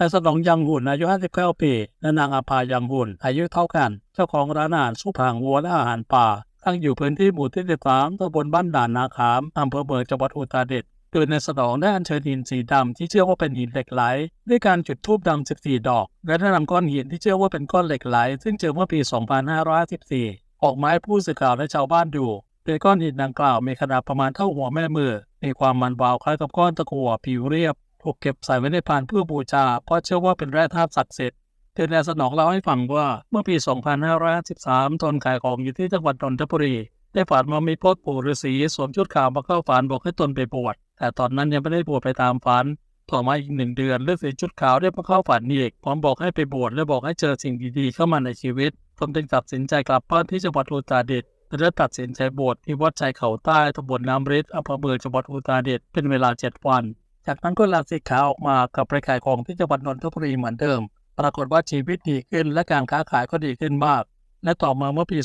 นายสนองยังหุ่นอายุ 59 ปีและนางอาภายังหุ่นอายุเท่ากัน เจ้าของร้านอาหารสุพางวัวและอาหารป่าตั้งอยู่พื้นที่หมู่ที่13ตำบลบ้านด่านนาขามอำเภอเมืองจังหวัดอุตรดิตถ์โดยนายสนองได้อัญเชิญหินสีดำที่เชื่อว่าเป็นหินเหล็กไหลด้วยการจุดธูปดำ 14 ดอก และได้นำก้อนหินที่เชื่อว่าเป็นก้อนเหล็กไหล ซึ่งเจอเมื่อปี 2554ออกมาให้ผู้สื่อข่าวและชาวบ้านดูโดยก้อนหินดังกล่าวมีขนาดประมาณเท่าหัวแม่มือ มีความมันวาวคล้ายกับก้อนตะกั่วผิวเรียบ ถูกเก็บใส่ไว้ในพานเพื่อบูชาเพราะเชื่อว่าเป็นแร่ธาตุศักดิ์สิทธิ์โดยนายสนองเล่าให้ฟังว่าเมื่อปี 2553ตนขายของอยู่ที่จังหวัดนนทบุรีได้ฝันว่ามีพ่อปู่ฤาษีสวมชุดขาวมาเข้าฝันบอกให้ตนไปบวชแต่ตอนนั้นยังไม่ได้บวชไปตามฝันต่อมาอีกหนึ่งเดือนฤาษีชุดขาวได้มาเข้าฝันอีกพร้อมบอกให้ไปบวชและบอกให้เจอสิ่งดีๆเข้ามาในชีวิตตนจึงตัดสินใจกลับบ้านที่จังหวัดอุตรดิตถ์และตัดสินใจบวชที่วัดชายเขาใต้ตำบลน้ำริดอำเภอเมืองจังหวัดอุตรดิตถ์เป็นเวลาเจ็ดวัน จากนั้นก็ลาสิกขาออกมากลับไปขายของที่จังหวัดนนทบุรีเหมือนเดิม ปรากฏว่าชีวิตดีขึ้นและการค้าขายก็ดีขึ้นมาก และต่อมาเมื่อปี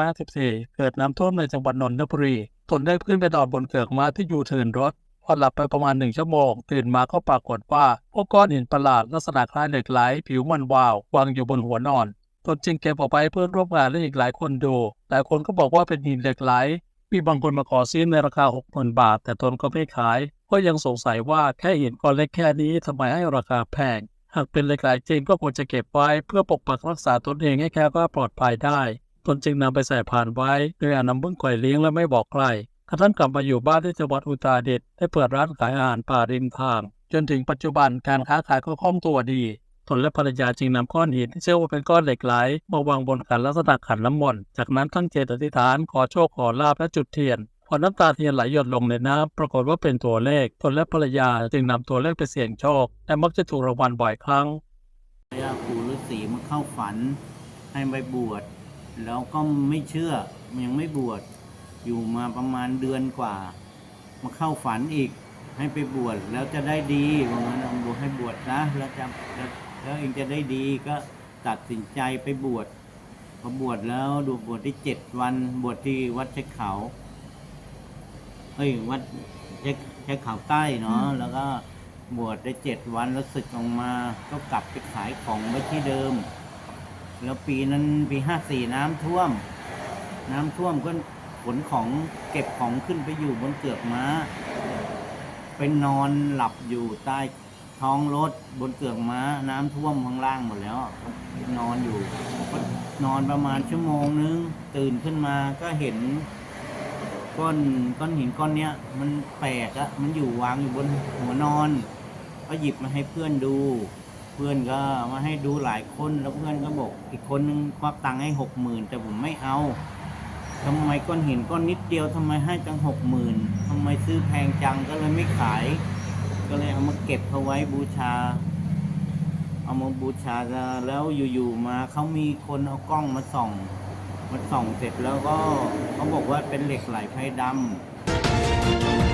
2554 เกิดน้ำท่วมในจังหวัดนนทบุรีตนได้ขึ้นไปนอนบนเกือกม้าที่อยู่เทินรถพอหลับไปประมาณหนึ่งชั่วโมง ตื่นมาก็ปรากฏว่าพบก้อนหินประหลาดลักษณะคล้ายเหล็กไหลผิวมันวาววางอยู่บนหัวนอนตนจึงเก็บออกไปเพื่อนร่วมงานและอีกหลายคนดูหลายคนก็บอกว่าเป็นหินเหล็กไหลมีบางคนมาขอซื้อในราคา 60,000 บาท แต่ตนก็ไม่ขายเพราะยังสงสัยว่าแค่หินก้อนเล็กแค่นี้ทำไมให้ราคาแพง หากเป็นเหล็กไหลจริงก็ควรจะเก็บไว้เพื่อปกปักรักษาตนเองให้แค่ว่าปลอดภัยได้ ตนจึงนำไปใส่ผ่านไว้โดยอนำพึ่งก่อยเลี้ยงและไม่บอกใครกระทั่งกลับมาอยู่บ้านที่จังหวัดอุตรดิตถ์ได้เปิดร้านขายอาหารป่าริมทาง จนถึงปัจจุบันการค้าขายก็คล่องตัวดีตนและภรรยาจึงนำก้อนหินที่เชื่อว่าเป็นก้อนเหล็กไหลมาวางบนขันลักษณะขันน้ำมนต์จากนั้นทั้งเจตอธิษฐานขอโชคขอลาภและจุดเทียน พอน้ำตาเทียนไหลหยดลงในน้ำปรากฏว่าเป็นตัวเลขตนและภรรยาจึงนำตัวเลขไปเสี่ยงโชค และมักจะถูกรางวัลบ่อยครั้งย่าปู่ฤาษีมาเข้าฝันให้ไปบวช แล้วก็ไม่เชื่อยังไม่บวช อยู่มาประมาณเดือนกว่า มาเข้าฝันอีกให้ไปบวชแล้วจะได้ดีว่างั้นเอาบวชให้บวชนะแล้วจะแล้วแล้วเองจะได้ดีก็ตัดสินใจไปบวชพอบวชแล้วดูบวชที่เจ็ดวันบวชที่วัดเช็คเขา เอ้ยวัดเช็คเช็คเขาใต้เนาะแล้วก็บวชได้เจ็ดวันแล้วศึกออกมา ก็กลับไปขายของไว้ที่เดิม แล้วปีนั้นปีห้าสี่น้ำท่วม น้ำท่วมก็ขนของเก็บของขึ้นไปอยู่บนเกือกม้าไปนอนหลับอยู่ใต้ท้องรถบนเกือกม้า น้ำท่วมข้างล่างหมดแล้วก็นอนอยู่ก็นอนประมาณชั่วโมงนึง ตื่นขึ้นมาก็เห็น ก้อนก้อนหินก้อนเนี้ยมันแปลกอะมันอยู่วางอยู่บนหัวนอน ก็หยิบมาให้เพื่อนดู เพื่อนก็มาให้ดูหลายคนแล้วเพื่อนก็บอกอีกคนนึงควักตังค์ให้หกหมื่นแต่ผมไม่เอาทำไมก้อนหินก้อนนิดเดียวทำไมให้จังหกหมื่นทำไมซื้อแพงจังก็เลยไม่ขาย ก็เลยเอามาเก็บเขาไว้บูชา เอามาบูชาแล้วอยู่ๆมาเขามีคนเอากล้องมาส่อง มันส่องเสร็จแล้วก็เขาบอกว่าเป็นเหล็กไหลไพ่ดำ